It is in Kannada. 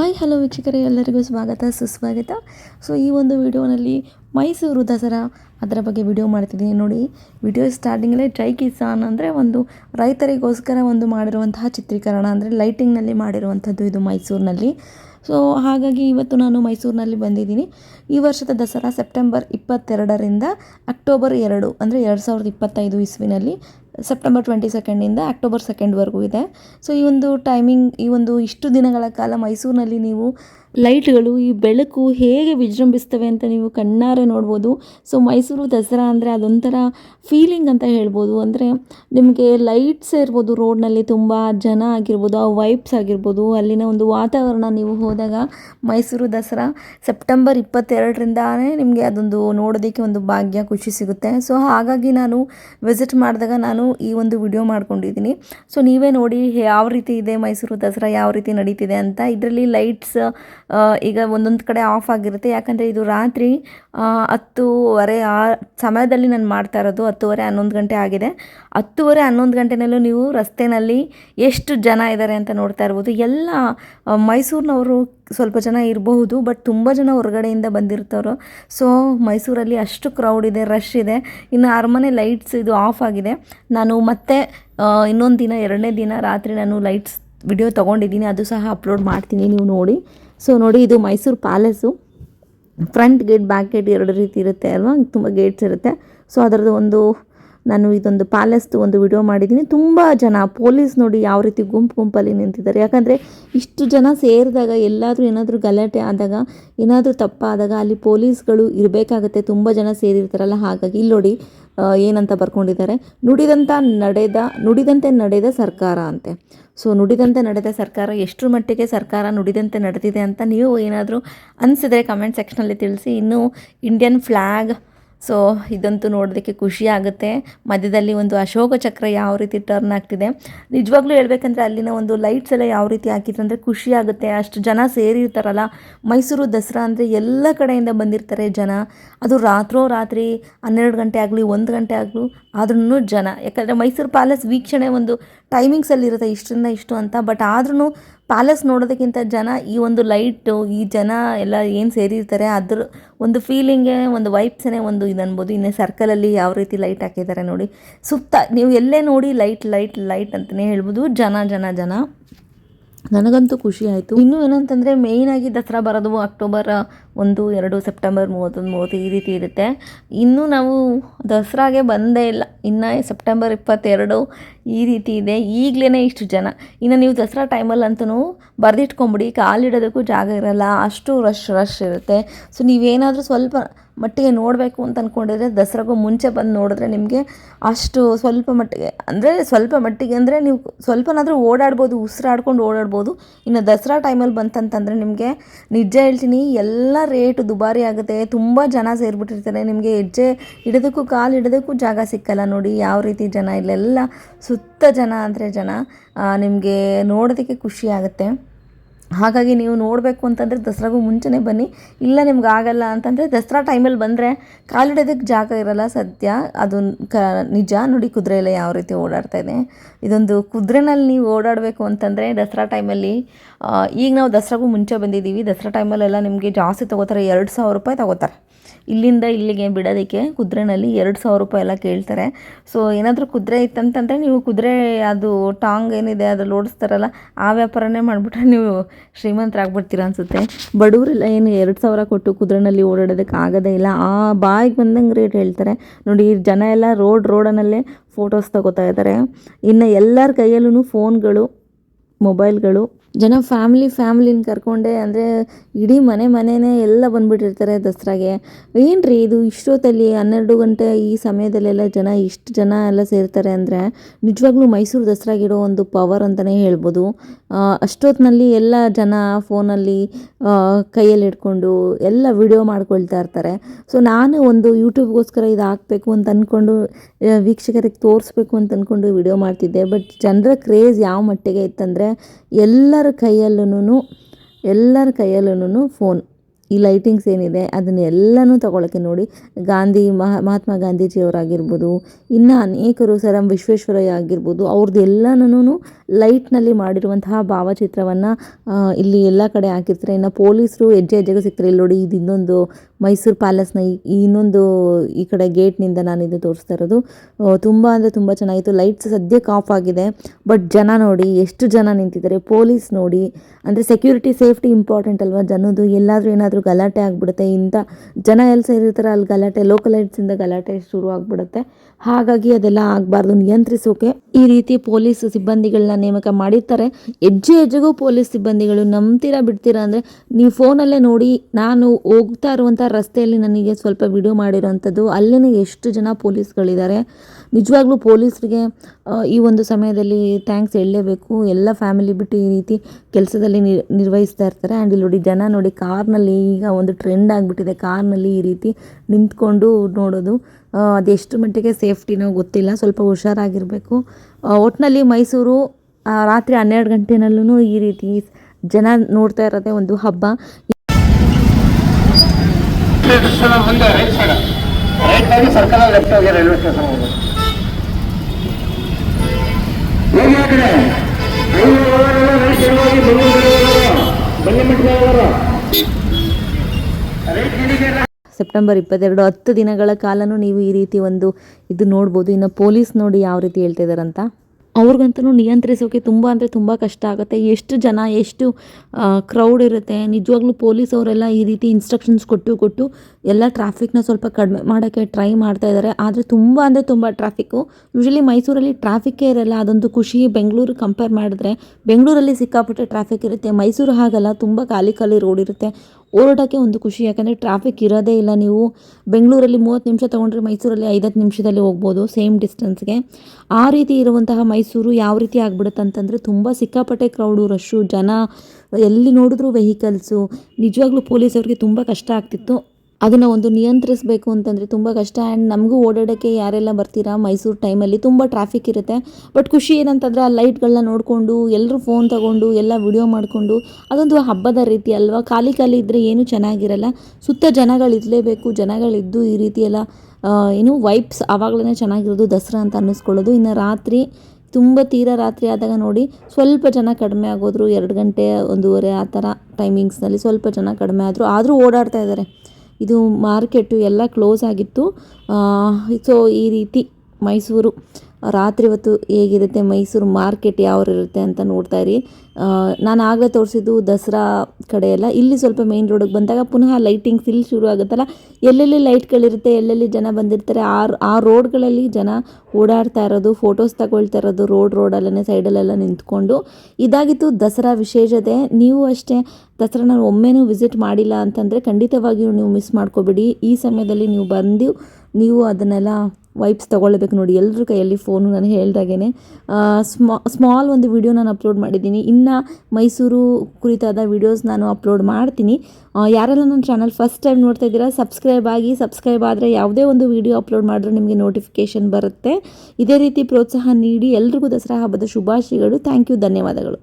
ಹಾಯ್, ಹಲೋ ವೀಕ್ಷಕರೇ, ಎಲ್ಲರಿಗೂ ಸ್ವಾಗತ, ಸುಸ್ವಾಗತ. ಸೊ ಈ ಒಂದು ವಿಡಿಯೋನಲ್ಲಿ ಮೈಸೂರು ದಸರಾ ಅದರ ಬಗ್ಗೆ ವಿಡಿಯೋ ಮಾಡ್ತಿದ್ದೀನಿ. ನೋಡಿ, ವಿಡಿಯೋ ಸ್ಟಾರ್ಟಿಂಗಲ್ಲೇ ಜೈ ಕಿಸಾನ್ ಅಂದರೆ ಒಂದು ರೈತರಿಗೋಸ್ಕರ ಒಂದು ಮಾಡಿರುವಂತಹ ಚಿತ್ರೀಕರಣ ಅಂದರೆ ಲೈಟಿಂಗ್ನಲ್ಲಿ ಮಾಡಿರುವಂಥದ್ದು ಇದು ಮೈಸೂರಿನಲ್ಲಿ. ಸೊ ಹಾಗಾಗಿ ಇವತ್ತು ನಾನು ಮೈಸೂರಿನಲ್ಲಿ ಬಂದಿದ್ದೀನಿ. ಈ ವರ್ಷದ ದಸರಾ ಸೆಪ್ಟೆಂಬರ್ ಇಪ್ಪತ್ತೆರಡರಿಂದ ಅಕ್ಟೋಬರ್ ಎರಡು ಅಂದರೆ ಎರಡು ಸಾವಿರದ ಇಪ್ಪತ್ತೈದು ಇಸ್ವಿನಲ್ಲಿ ಸೆಪ್ಟೆಂಬರ್ ಟ್ವೆಂಟಿ ಸೆಕೆಂಡಿಂದ ಅಕ್ಟೋಬರ್ ಸೆಕೆಂಡ್ವರೆಗೂ ಇದೆ. ಸೊ ಈ ಒಂದು ಟೈಮಿಂಗ್ ಈ ಒಂದು ಇಷ್ಟು ದಿನಗಳ ಕಾಲ ಮೈಸೂರಿನಲ್ಲಿ ನೀವು ಲೈಟ್ಗಳು ಈ ಬೆಳಕು ಹೇಗೆ ವಿಜೃಂಭಿಸ್ತವೆ ಅಂತ ನೀವು ಕಣ್ಣಾರೆ ನೋಡ್ಬೋದು. ಸೊ ಮೈಸೂರು ದಸರಾ ಅಂದರೆ ಅದೊಂಥರ ಫೀಲಿಂಗ್ ಅಂತ ಹೇಳ್ಬೋದು. ಅಂದರೆ ನಿಮಗೆ ಲೈಟ್ಸ್ ಇರ್ಬೋದು ರೋಡ್ನಲ್ಲಿ ತುಂಬ ಜನ ಆಗಿರ್ಬೋದು, ಆ ವೈಬ್ಸ್ ಆಗಿರ್ಬೋದು. ಅಲ್ಲಿನ ಒಂದು ವಾತಾವರಣ ನೀವು ಹೋದಾಗ ಮೈಸೂರು ದಸರಾ ಸೆಪ್ಟೆಂಬರ್ ಇಪ್ಪತ್ತೆರಡರಿಂದಾನೇ ನಿಮಗೆ ಅದೊಂದು ನೋಡೋದಕ್ಕೆ ಒಂದು ಭಾಗ್ಯ, ಖುಷಿ ಸಿಗುತ್ತೆ. ಸೊ ಹಾಗಾಗಿ ನಾನು ವಿಸಿಟ್ ಮಾಡಿದಾಗ ನಾನು ಈ ಒಂದು ವಿಡಿಯೋ ಮಾಡ್ಕೊಂಡಿದ್ದೀನಿ. ಸೊ ನೀವೇ ನೋಡಿ ಯಾವ ರೀತಿ ಇದೆ ಮೈಸೂರು ದಸರಾ, ಯಾವ ರೀತಿ ನಡೀತಿದೆ ಅಂತ. ಇದರಲ್ಲಿ ಲೈಟ್ಸ್ ಈಗ ಒಂದೊಂದು ಕಡೆ ಆಫ್ ಆಗಿರುತ್ತೆ. ಯಾಕಂದರೆ ಇದು ರಾತ್ರಿ ಹತ್ತೂವರೆ, ಆ ಸಮಯದಲ್ಲಿ ನಾನು ಮಾಡ್ತಾ ಇರೋದು ಹತ್ತುವರೆ, ಹನ್ನೊಂದು ಗಂಟೆ ಆಗಿದೆ. ಹತ್ತುವರೆ, ಹನ್ನೊಂದು ಗಂಟೆನಲ್ಲೂ ನೀವು ರಸ್ತೆನಲ್ಲಿ ಎಷ್ಟು ಜನ ಇದ್ದಾರೆ ಅಂತ ನೋಡ್ತಾ ಇರ್ಬೋದು. ಎಲ್ಲ ಮೈಸೂರಿನವರು ಸ್ವಲ್ಪ ಜನ ಇರಬಹುದು ಬಟ್ ತುಂಬ ಜನ ಹೊರಗಡೆಯಿಂದ ಬಂದಿರ್ತಾರೋ ಸೊ ಮೈಸೂರಲ್ಲಿ ಅಷ್ಟು ಕ್ರೌಡ್ ಇದೆ ರಶ್ ಇದೆ. ಇನ್ನು ಅರಮನೆ ಲೈಟ್ಸ್ ಇದು ಆಫ್ ಆಗಿದೆ. ನಾನು ಮತ್ತೆ ಇನ್ನೊಂದು ದಿನ, ಎರಡನೇ ದಿನ ರಾತ್ರಿ ನಾನು ಲೈಟ್ಸ್ ವಿಡಿಯೋ ತೊಗೊಂಡಿದ್ದೀನಿ. ಅದು ಸಹ ಅಪ್ಲೋಡ್ ಮಾಡ್ತೀನಿ, ನೀವು ನೋಡಿ. ಸೊ ನೋಡಿ, ಇದು Mysuru palace front gate back gate ಎರಡು ರೀತಿ ಇರುತ್ತೆ ಅಲ್ವಾ? ತುಂಬ ಗೇಟ್ಸ್ ಇರುತ್ತೆ. ಸೊ ಅದರದ್ದು ಒಂದು ನಾನು ಇದೊಂದು ಪ್ಯಾಲೇಸ್ದು ಒಂದು ವಿಡಿಯೋ ಮಾಡಿದ್ದೀನಿ. ತುಂಬ ಜನ ಪೊಲೀಸ್ ನೋಡಿ ಯಾವ ರೀತಿ ಗುಂಪು ಗುಂಪಲ್ಲಿ ನಿಂತಿದ್ದಾರೆ. ಯಾಕಂದರೆ ಇಷ್ಟು ಜನ ಸೇರಿದಾಗ ಎಲ್ಲಾದರೂ ಏನಾದರೂ ಗಲಾಟೆ ಆದಾಗ, ಏನಾದರೂ ತಪ್ಪಾದಾಗ ಅಲ್ಲಿ ಪೊಲೀಸ್ಗಳು ಇರಬೇಕಾಗತ್ತೆ. ತುಂಬ ಜನ ಸೇರಿರ್ತಾರಲ್ಲ, ಹಾಗಾಗಿ ಇಲ್ಲಿ ನೋಡಿ ಏನಂತ ಬರ್ಕೊಂಡಿದ್ದಾರೆ. ನುಡಿದಂಥ ನಡೆದ, ನುಡಿದಂತೆ ನಡೆದ ಸರ್ಕಾರ ಅಂತೆ. ಸೊ, ನುಡಿದಂತೆ ನಡೆದ ಸರ್ಕಾರ, ಎಷ್ಟರ ಮಟ್ಟಿಗೆ ಸರ್ಕಾರ ನುಡಿದಂತೆ ನಡೆದಿದೆ ಅಂತ ನೀವು ಏನಾದರೂ ಅನಿಸಿದರೆ ಕಮೆಂಟ್ ಸೆಕ್ಷನಲ್ಲಿ ತಿಳಿಸಿ. ಇನ್ನೂ ಇಂಡಿಯನ್ ಫ್ಲ್ಯಾಗ್ ಸೊ ಇದಂತೂ ನೋಡೋದಕ್ಕೆ ಖುಷಿ ಆಗುತ್ತೆ. ಮಧ್ಯದಲ್ಲಿ ಒಂದು ಅಶೋಕ ಚಕ್ರ ಯಾವ ರೀತಿ ಟರ್ನ್ ಆಗ್ತಿದೆ. ನಿಜವಾಗ್ಲೂ ಹೇಳ್ಬೇಕಂದ್ರೆ ಅಲ್ಲಿನ ಒಂದು ಲೈಟ್ಸ್ ಎಲ್ಲ ಯಾವ ರೀತಿ ಹಾಕಿದ್ರು ಅಂದರೆ ಖುಷಿ ಆಗುತ್ತೆ. ಅಷ್ಟು ಜನ ಸೇರಿರ್ತಾರಲ್ಲ. ಮೈಸೂರು ದಸರಾ ಅಂದರೆ ಎಲ್ಲ ಕಡೆಯಿಂದ ಬಂದಿರ್ತಾರೆ ಜನ. ಅದು ರಾತ್ರೋ ರಾತ್ರಿ ಹನ್ನೆರಡು ಗಂಟೆ ಆಗಲಿ, ಒಂದು ಗಂಟೆ ಆಗಲಿ ಆದ್ರೂ ಜನ. ಯಾಕಂದರೆ ಮೈಸೂರು ಪ್ಯಾಲೇಸ್ ವೀಕ್ಷಣೆ ಒಂದು ಟೈಮಿಂಗ್ಸಲ್ಲಿರುತ್ತೆ ಇಷ್ಟರಿಂದ ಇಷ್ಟು ಅಂತ. ಬಟ್ ಆದ್ರೂ ಪ್ಯಾಲೇಸ್ ನೋಡೋದಕ್ಕಿಂತ ಜನ ಈ ಒಂದು ಲೈಟು ಈ ಜನ ಎಲ್ಲ ಏನು ಸೇರಿರ್ತಾರೆ, ಅದ್ರ ಒಂದು ಫೀಲಿಂಗೇ ಒಂದು ವೈಬ್ಸೇ ಒಂದು ಇದು ಅನ್ಬೋದು. ಇನ್ನು ಸರ್ಕಲಲ್ಲಿ ಯಾವ ರೀತಿ ಲೈಟ್ ಹಾಕಿದ್ದಾರೆ ನೋಡಿ. ಸುತ್ತ ನೀವು ಎಲ್ಲೇ ನೋಡಿ ಲೈಟ್ ಲೈಟ್ ಲೈಟ್ ಅಂತಲೇ ಹೇಳ್ಬೋದು. ಜನ ಜನ ಜನ. ನನಗಂತೂ ಖುಷಿ ಆಯಿತು. ಇನ್ನು ಏನಂತಂದರೆ ಮೇಯ್ನಾಗಿ ದಸರಾ ಬರೋದು ಅಕ್ಟೋಬರ್ ಒಂದು, ಎರಡು ಸೆಪ್ಟೆಂಬರ್ ಮೂವತ್ತೊಂದು, ಮೂವತ್ತು ಈ ರೀತಿ ಇರುತ್ತೆ. ಇನ್ನೂ ನಾವು ದಸರಾಗೆ ಬಂದೇ ಇಲ್ಲ. ಇನ್ನು ಸೆಪ್ಟೆಂಬರ್ ಇಪ್ಪತ್ತೆರಡು ಈ ರೀತಿ ಇದೆ. ಈಗಲೇ ಇಷ್ಟು ಜನ. ಇನ್ನು ನೀವು ದಸರಾ ಟೈಮಲ್ಲಿ ಅಂತೂ ಬರೆದಿಟ್ಕೊಂಬಿಡಿ. ಕಾಲಿಡೋದಕ್ಕೂ ಜಾಗ ಇರಲ್ಲ. ಅಷ್ಟು ರಶ್ ರಶ್ ಇರುತ್ತೆ. ಸೊ ನೀವೇನಾದರೂ ಸ್ವಲ್ಪ ಮಟ್ಟಿಗೆ ನೋಡಬೇಕು ಅಂತ ಅಂದ್ಕೊಂಡಿದ್ರೆ ದಸರಾಗೂ ಮುಂಚೆ ಬಂದು ನೋಡಿದ್ರೆ ನಿಮಗೆ ಅಷ್ಟು ಸ್ವಲ್ಪ ಮಟ್ಟಿಗೆ, ಅಂದರೆ ಸ್ವಲ್ಪ ಮಟ್ಟಿಗೆ ಅಂದರೆ ನೀವು ಸ್ವಲ್ಪನಾದರೂ ಓಡಾಡ್ಬೋದು, ಉಸಿರಾಡ್ಕೊಂಡು ಓಡಾಡ್ಬೋದು. ಇನ್ನು ದಸರಾ ಟೈಮಲ್ಲಿ ಬಂತಂತಂದರೆ ನಿಮಗೆ ನಿಜ ಹೇಳ್ತೀನಿ, ಎಲ್ಲ ರೇಟು ದುಬಾರಿ ಆಗುತ್ತೆ. ತುಂಬ ಜನ ಸೇರಿಬಿಟ್ಟಿರ್ತಾರೆ. ನಿಮಗೆ ಹೆಜ್ಜೆ ಇಡೋದಕ್ಕೂ ಕಾಲು ಇಡೋದಕ್ಕೂ ಜಾಗ ಸಿಕ್ಕಲ್ಲ ನೋಡಿ. ಯಾವ ರೀತಿ ಜನ ಇಲ್ಲೆಲ್ಲ. ಸುತ್ತ ಜನ ಅಂದರೆ ಜನ ನಿಮಗೆ ನೋಡೋದಕ್ಕೆ ಖುಷಿ ಆಗುತ್ತೆ. ಹಾಗಾಗಿ ನೀವು ನೋಡಬೇಕು ಅಂತಂದರೆ ದಸರಾಗೂ ಮುಂಚೆನೇ ಬನ್ನಿ. ಇಲ್ಲ ನಿಮ್ಗೆ ಆಗಲ್ಲ ಅಂತಂದರೆ ದಸರಾ ಟೈಮಲ್ಲಿ ಬಂದರೆ ಕಾಲಿಡೋದಕ್ಕೆ ಜಾಗ ಇರಲ್ಲ ಸದ್ಯ. ಅದು ಕ, ನಿಜ, ನೋಡಿ ಕುದುರೆ ಎಲ್ಲ ಯಾವ ರೀತಿ ಓಡಾಡ್ತಾ ಇದೆ. ಇದೊಂದು ಕುದುರೆನಲ್ಲಿ ನೀವು ಓಡಾಡಬೇಕು ಅಂತಂದರೆ ದಸರಾ ಟೈಮಲ್ಲಿ ಈಗ ನಾವು ದಸರಾಗೂ ಮುಂಚೆ ಬಂದಿದ್ದೀವಿ. ದಸರಾ ಟೈಮಲ್ಲೆಲ್ಲ ನಿಮಗೆ ಜಾಸ್ತಿ ತೊಗೋತಾರೆ, ಎರಡು ಸಾವಿರ ರೂಪಾಯಿ ತೊಗೋತಾರೆ. ಇಲ್ಲಿಂದ ಇಲ್ಲಿಗೆ ಬಿಡೋದಕ್ಕೆ ಕುದುರೆನಲ್ಲಿ ಎರಡು ಸಾವಿರ ರೂಪಾಯಿ ಎಲ್ಲ ಕೇಳ್ತಾರೆ. ಸೊ ಏನಾದರೂ ಕುದುರೆ ಇತ್ತಂತಂದರೆ ನೀವು ಕುದುರೆ ಅದು ಟಾಂಗ್ ಏನಿದೆ ಅದು ಲೋಡಿಸ್ತಾರಲ್ಲ ಆ ವ್ಯಾಪಾರನೇ ಮಾಡಿಬಿಟ್ರೆ ನೀವು ಶ್ರೀಮಂತರಾಗ್ಬಿಡ್ತೀರ ಅನಿಸುತ್ತೆ. ಬಡವರೆಲ್ಲ ಏನು ಎರಡು ಸಾವಿರ ಕೊಟ್ಟು ಕುದುರೆನಲ್ಲಿ ಓಡಾಡೋದಕ್ಕೆ ಆಗೋದೇ ಇಲ್ಲ. ಆ ಬಾಯಿಗೆ ಬಂದಂಗೆ ರೇಟ್ ಹೇಳ್ತಾರೆ. ನೋಡಿ ಜನ ಎಲ್ಲ ರೋಡ್ ರೋಡನಲ್ಲೇ ಫೋಟೋಸ್ ತಗೋತಾ ಇದ್ದಾರೆ. ಇನ್ನು ಎಲ್ಲರ ಕೈಯಲ್ಲೂ ಫೋನ್ಗಳು ಮೊಬೈಲ್ಗಳು ಜನ ಫ್ಯಾಮ್ಲಿ ಫ್ಯಾಮ್ಲಿನ ಕರ್ಕೊಂಡೆ ಅಂದರೆ ಇಡೀ ಮನೆ ಮನೆಯೇ ಎಲ್ಲ ಬಂದುಬಿಟ್ಟಿರ್ತಾರೆ ದಸರಾಗೆ. ಏನು ಇದು ಇಷ್ಟೊತ್ತಲ್ಲಿ ಹನ್ನೆರಡು ಗಂಟೆ ಈ ಸಮಯದಲ್ಲೆಲ್ಲ ಜನ, ಇಷ್ಟು ಜನ ಎಲ್ಲ ಸೇರ್ತಾರೆ ಅಂದರೆ ನಿಜವಾಗ್ಲೂ ಮೈಸೂರು ದಸರಾಗಿರೋ ಒಂದು ಪವರ್ ಅಂತಲೇ ಹೇಳ್ಬೋದು. ಅಷ್ಟೊತ್ತಿನಲ್ಲಿ ಎಲ್ಲ ಜನ ಫೋನಲ್ಲಿ ಕೈಯಲ್ಲಿ ಹಿಡ್ಕೊಂಡು ಎಲ್ಲ ವಿಡಿಯೋ ಮಾಡ್ಕೊಳ್ತಾ ಇರ್ತಾರೆ. ಸೊ ನಾನು ಒಂದು ಯೂಟ್ಯೂಬ್ಗೋಸ್ಕರ ಇದು ಹಾಕಬೇಕು ಅಂತ ಅಂದ್ಕೊಂಡು ವೀಕ್ಷಕರಿಗೆ ತೋರಿಸ್ಬೇಕು ಅಂತ ಅಂದ್ಕೊಂಡು ವಿಡಿಯೋ ಮಾಡ್ತಿದ್ದೆ. ಬಟ್ ಜನರ ಕ್ರೇಜ್ ಯಾವ ಮಟ್ಟಿಗೆ ಇತ್ತಂದರೆ ಎಲ್ಲರ ಕೈಯಲ್ಲೂ ಎಲ್ಲರ ಕೈಯಲ್ಲೂ ಫೋನ್ ಈ ಲೈಟಿಂಗ್ಸ್ ಏನಿದೆ ಅದನ್ನೆಲ್ಲನೂ ತಗೊಳ್ಳೋಕ್ಕೆ ನೋಡಿ. ಗಾಂಧಿ, ಮಹಾ, ಮಹಾತ್ಮ ಗಾಂಧೀಜಿಯವರಾಗಿರ್ಬೋದು, ಇನ್ನು ಅನೇಕರು ಸರ್ ಎಂ ವಿಶ್ವೇಶ್ವರಯ್ಯ ಆಗಿರ್ಬೋದು ಅವ್ರದ್ದು ಎಲ್ಲನೂ ಲೈಟ್ನಲ್ಲಿ ಮಾಡಿರುವಂತಹ ಭಾವಚಿತ್ರವನ್ನು ಇಲ್ಲಿ ಎಲ್ಲ ಕಡೆ ಹಾಕಿರ್ತಾರೆ. ಇನ್ನು ಪೊಲೀಸರು ಹೆಜ್ಜೆ ಹೆಜ್ಜೆಗೂ ಸಿಗ್ತಾರೆ. ಇಲ್ಲಿ ನೋಡಿ ಇದು ಇನ್ನೊಂದು ಮೈಸೂರು ಪ್ಯಾಲೇಸ್ನ ಈ, ಇನ್ನೊಂದು ಈ ಕಡೆ ಗೇಟ್ನಿಂದ ನಾನು ಇದು ತೋರಿಸ್ತಾ ಇರೋದು. ತುಂಬ ಅಂದರೆ ತುಂಬ ಚೆನ್ನಾಗಿತ್ತು. ಲೈಟ್ಸ್ ಸದ್ಯಕ್ಕೆ ಆಫ್ ಆಗಿದೆ. ಬಟ್ ಜನ ನೋಡಿ, ಎಷ್ಟು ಜನ ನಿಂತಿದ್ದಾರೆ? ಪೊಲೀಸ್ ನೋಡಿ. ಅಂದರೆ ಸೆಕ್ಯೂರಿಟಿ ಸೇಫ್ಟಿ ಇಂಪಾರ್ಟೆಂಟ್ ಅಲ್ವಾ? ಜನದು ಎಲ್ಲಾದರೂ ಏನಾದರೂ ಗಲಾಟೆ ಆಗಿಬಿಡುತ್ತೆ. ಇಂಥ ಜನ ಎಲ್ಲಿ ಸೇರಿರ್ತಾರೆ ಅಲ್ಲಿ ಗಲಾಟೆ ಲೋಕಲ್ ಲೈಟ್ಸಿಂದ ಗಲಾಟೆ ಶುರು ಆಗಿಬಿಡುತ್ತೆ. ಹಾಗಾಗಿ ಅದೆಲ್ಲ ಆಗಬಾರ್ದು. ನಿಯಂತ್ರಿಸೋಕೆ ಈ ರೀತಿ ಪೊಲೀಸ್ ಸಿಬ್ಬಂದಿಗಳನ್ನ ನೇಮಕ ಮಾಡಿರ್ತಾರೆ. ಹೆಜ್ಜೆ ಹೆಜ್ಜೆಗೂ ಪೊಲೀಸ್ ಸಿಬ್ಬಂದಿಗಳು ನಂಬ್ತೀರಾ ಬಿಡ್ತೀರಾ ಅಂದರೆ, ನೀವು ಫೋನಲ್ಲೇ ನೋಡಿ, ನಾನು ಹೋಗ್ತಾ ಇರುವಂಥ ರಸ್ತೆಯಲ್ಲಿ ನನಗೆ ಸ್ವಲ್ಪ ವಿಡಿಯೋ ಮಾಡಿರೋವಂಥದ್ದು ಅಲ್ಲೇ ಎಷ್ಟು ಜನ ಪೊಲೀಸ್ಗಳಿದ್ದಾರೆ. ನಿಜವಾಗ್ಲೂ ಪೊಲೀಸರಿಗೆ ಈ ಒಂದು ಸಮಯದಲ್ಲಿ ಥ್ಯಾಂಕ್ಸ್ ಹೇಳಲೇಬೇಕು. ಎಲ್ಲ ಫ್ಯಾಮಿಲಿ ಬಿಟ್ಟು ಈ ರೀತಿ ಕೆಲಸದಲ್ಲಿ ನಿರ್ ನಿರ್ವಹಿಸ್ತಾ ಇರ್ತಾರೆ. ಆ್ಯಂಡ್ ಇಲ್ಲಿ ನೋಡಿ, ಜನ ನೋಡಿ, ಕಾರ್ನಲ್ಲಿ ಈಗ ಒಂದು ಟ್ರೆಂಡ್ ಆಗಿಬಿಟ್ಟಿದೆ. ಕಾರ್ನಲ್ಲಿ ಈ ರೀತಿ ನಿಂತ್ಕೊಂಡು ನೋಡೋದು ಅದೆಷ್ಟು ಮಟ್ಟಿಗೆ ಸೇಫ್ಟಿನೋ ಗೊತ್ತಿಲ್ಲ. ಸ್ವಲ್ಪ ಹುಷಾರಾಗಿರಬೇಕು. ಒಟ್ಟಿನಲ್ಲಿ ಮೈಸೂರು ರಾತ್ರಿ ಹನ್ನೆರಡು ಗಂಟೆನಲ್ಲೂ ಈ ರೀತಿ ಜನ ನೋಡ್ತಾ ಇರೋದೇ ಒಂದು ಹಬ್ಬ. ಸ್ಟೇಷನ್ ಮುಂದೆ ರೈಟ್ ಸೈಡ್ ರೈಟ್ ಆಗಿ ಸರ್ಕಲ್ ಲೆಫ್ಟ್ ಹೋಗಿ ರೈಲ್ವೆ ಸ್ಟೇಷನ್ ಹೋಗಿ ಹೋಗಿ ಆ ಕಡೆ ಐದು ಒಳಗಡೆ ರೈಟ್ ಸೈಡ್ ಹೋಗಿ ಬನ್ನಿ ಮಟ್ಟಿಗೆ ರೈಟ್ ಹಿಡಿಗೆ ಸೆಪ್ಟೆಂಬರ್ ಇಪ್ಪತ್ತೆರಡು ಹತ್ತು ದಿನಗಳ ಕಾಲನೂ ನೀವು ಈ ರೀತಿ ಒಂದು ಇದು ನೋಡ್ಬೋದು. ಇನ್ನು ಪೊಲೀಸ್ ನೋಡಿ ಯಾವ ರೀತಿ ಹೇಳ್ತಾ ಇದ್ದಾರಂತ ಅವ್ರಿಗಂತೂ ನಿಯಂತ್ರಿಸೋಕೆ ತುಂಬ ಅಂದರೆ ತುಂಬ ಕಷ್ಟ ಆಗುತ್ತೆ. ಎಷ್ಟು ಜನ, ಎಷ್ಟು ಕ್ರೌಡ್ ಇರುತ್ತೆ, ನಿಜವಾಗ್ಲೂ ಪೊಲೀಸ್ ಅವರೆಲ್ಲ ಈ ರೀತಿ ಇನ್ಸ್ಟ್ರಕ್ಷನ್ಸ್ ಕೊಟ್ಟು ಕೊಟ್ಟು ಎಲ್ಲ ಟ್ರಾಫಿಕ್ನ ಸ್ವಲ್ಪ ಕಡಿಮೆ ಮಾಡೋಕ್ಕೆ ಟ್ರೈ ಮಾಡ್ತಾ ಇದ್ದಾರೆ ಆದರೆ ತುಂಬ ಅಂದರೆ ತುಂಬ ಟ್ರಾಫಿಕ್ಕು ಯೂಶಲಿ ಮೈಸೂರಲ್ಲಿ ಟ್ರಾಫಿಕ್ಕೇ ಇರಲ್ಲ, ಅದೊಂದು ಖುಷಿ. ಬೆಂಗಳೂರು ಕಂಪೇರ್ ಮಾಡಿದ್ರೆ ಬೆಂಗಳೂರಲ್ಲಿ ಸಿಕ್ಕಾಪಟ್ಟೆ ಟ್ರಾಫಿಕ್ ಇರುತ್ತೆ. ಮೈಸೂರು ಹಾಗಲ್ಲ, ತುಂಬ ಖಾಲಿ ಖಾಲಿ ರೋಡ್ ಇರುತ್ತೆ. ಓಡಾಡೋಕ್ಕೆ ಒಂದು ಖುಷಿ, ಯಾಕಂದರೆ ಟ್ರಾಫಿಕ್ ಇರೋದೇ ಇಲ್ಲ. ನೀವು ಬೆಂಗಳೂರಲ್ಲಿ ಮೂವತ್ತು ನಿಮಿಷ ತೊಗೊಂಡ್ರೆ ಮೈಸೂರಲ್ಲಿ ಐದತ್ತು ನಿಮಿಷದಲ್ಲಿ ಹೋಗ್ಬೋದು ಸೇಮ್ ಡಿಸ್ಟೆನ್ಸ್ಗೆ ಆ ರೀತಿ ಇರುವಂತಹ ಮೈಸೂರು ಯಾವ ರೀತಿ ಆಗ್ಬಿಡುತ್ತೆ ಅಂತಂದರೆ ತುಂಬ ಸಿಕ್ಕಾಪಟ್ಟೆ ಕ್ರೌಡು ರಶ್ಶು ಜನ. ಎಲ್ಲಿ ನೋಡಿದ್ರೂ ವೆಹಿಕಲ್ಸು ನಿಜವಾಗ್ಲೂ ಪೊಲೀಸವ್ರಿಗೆ ತುಂಬ ಕಷ್ಟ ಆಗ್ತಿತ್ತು. ಅದನ್ನು ಒಂದು ನಿಯಂತ್ರಿಸಬೇಕು ಅಂತಂದರೆ ತುಂಬ ಕಷ್ಟ. ಆ್ಯಂಡ್ ನಮಗೂ ಓಡಾಡೋಕ್ಕೆ ಯಾರೆಲ್ಲ ಬರ್ತೀರಾ? ಮೈಸೂರು ಟೈಮಲ್ಲಿ ತುಂಬ ಟ್ರಾಫಿಕ್ ಇರುತ್ತೆ. ಬಟ್ ಖುಷಿ ಏನಂತಂದರೆ ಆ ಲೈಟ್ಗಳನ್ನ ನೋಡಿಕೊಂಡು ಎಲ್ಲರೂ ಫೋನ್ ತಗೊಂಡು, ಎಲ್ಲ ವಿಡಿಯೋ ಮಾಡಿಕೊಂಡು, ಅದೊಂದು ಹಬ್ಬದ ರೀತಿ ಅಲ್ವಾ? ಖಾಲಿ ಖಾಲಿ ಇದ್ದರೆ ಏನೂ ಚೆನ್ನಾಗಿರಲ್ಲ. ಸುತ್ತ ಜನಗಳಿರಲೇಬೇಕು ಜನಗಳಿದ್ದು ಈ ರೀತಿ ಎಲ್ಲ ಏನು ವೈಬ್ಸ್ ಆವಾಗಲೇ ಚೆನ್ನಾಗಿರೋದು ದಸರಾ ಅಂತ ಅನ್ನಿಸ್ಕೊಳ್ಳೋದು. ಇನ್ನು ರಾತ್ರಿ, ತುಂಬ ತೀರಾ ರಾತ್ರಿ ಆದಾಗ ನೋಡಿ, ಸ್ವಲ್ಪ ಜನ ಕಡಿಮೆ ಆಗೋದ್ರು. ಎರಡು ಗಂಟೆ, ಒಂದೂವರೆ ಆ ಥರ ಟೈಮಿಂಗ್ಸ್ನಲ್ಲಿ ಸ್ವಲ್ಪ ಜನ ಕಡಿಮೆ ಆದರೂ. ಆದರೂ ಓಡಾಡ್ತಾ ಇದ್ದಾರೆ. ಇದು ಮಾರ್ಕೆಟು ಎಲ್ಲ ಕ್ಲೋಸ್ ಆಗಿತ್ತು. ಸೊ ಈ ರೀತಿ ಮೈಸೂರು. ರಾತ್ರಿ ಹೊತ್ತು ಹೇಗಿರುತ್ತೆ, ಮೈಸೂರು ಮಾರ್ಕೆಟ್ ಯಾವ ಇರುತ್ತೆ ಅಂತ ನೋಡ್ತಾ ಇರಿ. ನಾನು ಆಗಲೇ ತೋರಿಸಿದ್ದು ದಸರಾ ಕಡೆ ಎಲ್ಲ. ಇಲ್ಲಿ ಸ್ವಲ್ಪ ಮೇನ್ ರೋಡಿಗೆ ಬಂದಾಗ ಪುನಃ ಲೈಟಿಂಗ್ಸ್ ಇಲ್ಲಿ ಶುರು ಆಗುತ್ತಲ್ಲ. ಎಲ್ಲೆಲ್ಲಿ ಲೈಟ್ಗಳಿರುತ್ತೆ ಎಲ್ಲೆಲ್ಲಿ ಜನ ಬಂದಿರ್ತಾರೆ ಆ ಆ ರೋಡ್ಗಳಲ್ಲಿ ಜನ ಓಡಾಡ್ತಾ ಇರೋದು ಫೋಟೋಸ್ ತಗೊಳ್ತಾ ಇರೋದು ರೋಡ್ ರೋಡಲ್ಲೇ ಸೈಡಲ್ಲೆಲ್ಲ ನಿಂತ್ಕೊಂಡು. ಇದಾಗಿತ್ತು ದಸರಾ ವಿಶೇಷತೆ. ನೀವು ಅಷ್ಟೇ ದಸರಾನ ಒಮ್ಮೆನೂ ವಿಸಿಟ್ ಮಾಡಿಲ್ಲ ಅಂತಂದರೆ ಖಂಡಿತವಾಗಿಯೂ ನೀವು ಮಿಸ್ ಮಾಡ್ಕೋಬೇಡಿ. ಈ ಸಮಯದಲ್ಲಿ ನೀವು ಬಂದು ನೀವು ಅದನ್ನೆಲ್ಲ ವೈಪ್ಸ್ ತೊಗೊಳ್ಬೇಕು ನೋಡಿ. ಎಲ್ಲರ ಕೈಯಲ್ಲಿ ಫೋನು ನಾನು ಹೇಳ್ದಾಗೇ ಸ್ಮಾ ಸ್ಮಾಲ್ ಒಂದು ವಿಡಿಯೋ ನಾನು ಅಪ್ಲೋಡ್ ಮಾಡಿದ್ದೀನಿ. ಇನ್ನು ಮೈಸೂರು ಕುರಿತಾದ ವಿಡಿಯೋಸ್ ನಾನು ಅಪ್ಲೋಡ್ ಮಾಡ್ತೀನಿ. ಯಾರೆಲ್ಲ ನನ್ನ ಚಾನಲ್ ಫಸ್ಟ್ ಟೈಮ್ ನೋಡ್ತಾ ಇದ್ದೀರಾ ಸಬ್ಸ್ಕ್ರೈಬ್ ಆಗಿ ಸಬ್ಸ್ಕ್ರೈಬ್ ಆದರೆ ಯಾವುದೇ ಒಂದು ವಿಡಿಯೋ ಅಪ್ಲೋಡ್ ಮಾಡಿದ್ರೆ ನಿಮಗೆ ನೋಟಿಫಿಕೇಷನ್ ಬರುತ್ತೆ. ಇದೇ ರೀತಿ ಪ್ರೋತ್ಸಾಹ ನೀಡಿ ಎಲ್ರಿಗೂ ದಸರಾ ಹಬ್ಬದ ಶುಭಾಶಯಗಳು. ಥ್ಯಾಂಕ್ ಯು ಧನ್ಯವಾದಗಳು.